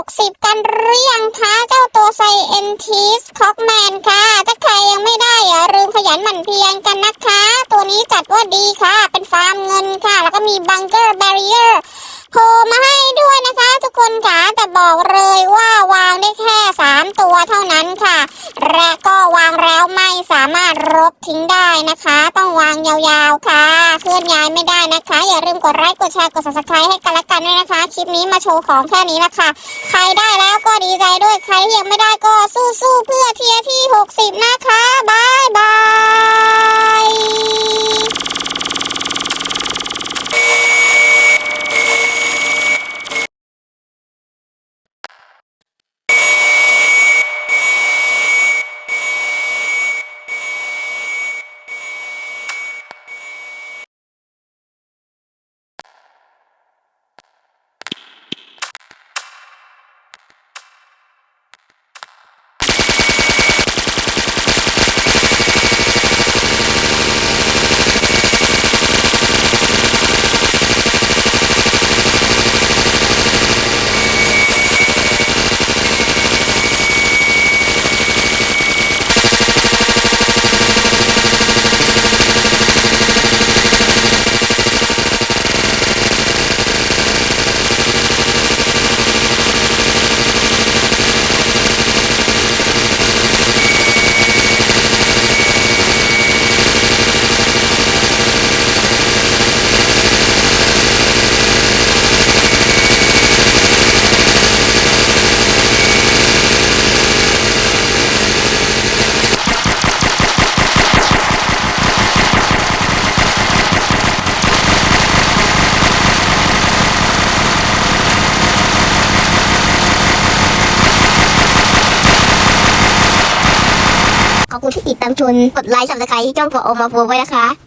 60 กันหรือยังคะ เจ้าตัวไซเอนทิสคอกแมนค่ะ ถ้าใครยังไม่ได้อย่าลืมขยันหมั่นเพียรกันนะคะ ตัวนี้จัดว่าดีค่ะ เป็นฟาร์มเงินค่ะ แล้วก็มีบังเกอร์แบรีเออร์โผล่มาให้ด้วยนะคะ ทุกคนค่ะ แต่บอกเลยว่าวางได้แค่ 3 ตัวเท่านั้นค่ะ และก็วางแล้วไม่สามารถรบทิ้งได้นะคะ ต้องวางยาวๆค่ะ เคลื่อนย้ายไม่ นะคะ อย่าลืมกดไลค์กดแชร์กด subscribe ให้กันละกันด้วยนะคะ คลิปนี้มาโชว์ของแค่นี้ละค่ะใครได้แล้วก็ดีใจด้วยใครที่ยังไม่ได้ก็สู้ๆเพื่อเทียร์ที่ 60 นะคะบายบาย ขอบคุณที่ติดตามชมกดไลค์สับสไครต์ช่องพออมาโฟไว้นะคะ